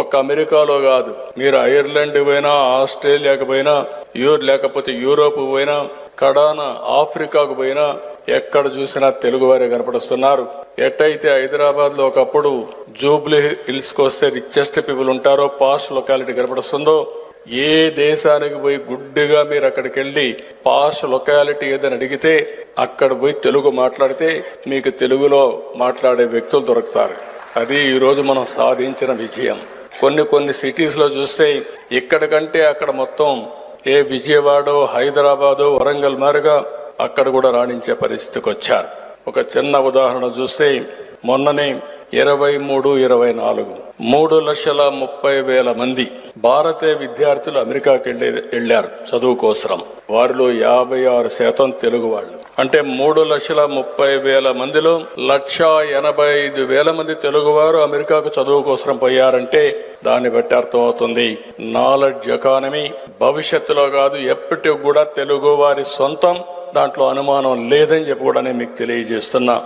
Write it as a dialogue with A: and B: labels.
A: ఒక్క అమెరికాలో కాదు. మీరు ఐర్లాండ్ పోయినా ఆస్ట్రేలియాకు పోయినా యూర్ లేకపోతే యూరోప్ పోయినా కడాన ఆఫ్రికాకు పోయినా ఎక్కడ చూసినా తెలుగు వారే కనపడుస్తున్నారు. ఎట్టయితే హైదరాబాద్లో ఒకప్పుడు జూబ్లీ హిల్స్కు వస్తే రిచెస్ట్ పీపుల్ ఉంటారో పాస్ట్ లొకాలిటీ కనపడుస్తుందో ఏ దేశానికి పోయి గుడ్డిగా మీరు అక్కడికి వెళ్ళి పాష్ లొకాలిటీ ఏదని అడిగితే అక్కడ పోయి తెలుగు మాట్లాడితే మీకు తెలుగులో మాట్లాడే వ్యక్తులు దొరుకుతారు. అది ఈరోజు మనం సాధించిన విజయం. కొన్ని కొన్ని సిటీస్లో చూస్తే ఇక్కడ కంటే అక్కడ మొత్తం ఏ విజయవాడో హైదరాబాదో వరంగల్ మారుగా అక్కడ కూడా రాణించే పరిస్థితికి వచ్చారు. ఒక చిన్న ఉదాహరణ చూస్తే మొన్ననే ఇరవై మూడు ఇరవై నాలుగు మూడు లక్షల ముప్పై వేల మంది భారతీయ విద్యార్థులు అమెరికాకి వెళ్ళే వెళ్ళారు చదువు కోసరం. వారిలో యాభై ఆరు శాతం తెలుగు వాళ్ళు. అంటే మూడు లక్షల ముప్పై వేల మందిలో లక్ష ఎనభై ఐదు వేల మంది తెలుగువారు అమెరికాకు చదువు కోసం పోయారంటే దాన్ని బట్టి అర్థమవుతుంది. నాలెడ్జ్ ఎకానమీ భవిష్యత్తులో కాదు ఎప్పటికి కూడా తెలుగు వారి సొంతం. దాంట్లో అనుమానం లేదని చెప్పి కూడా నేను మీకు తెలియజేస్తున్నా.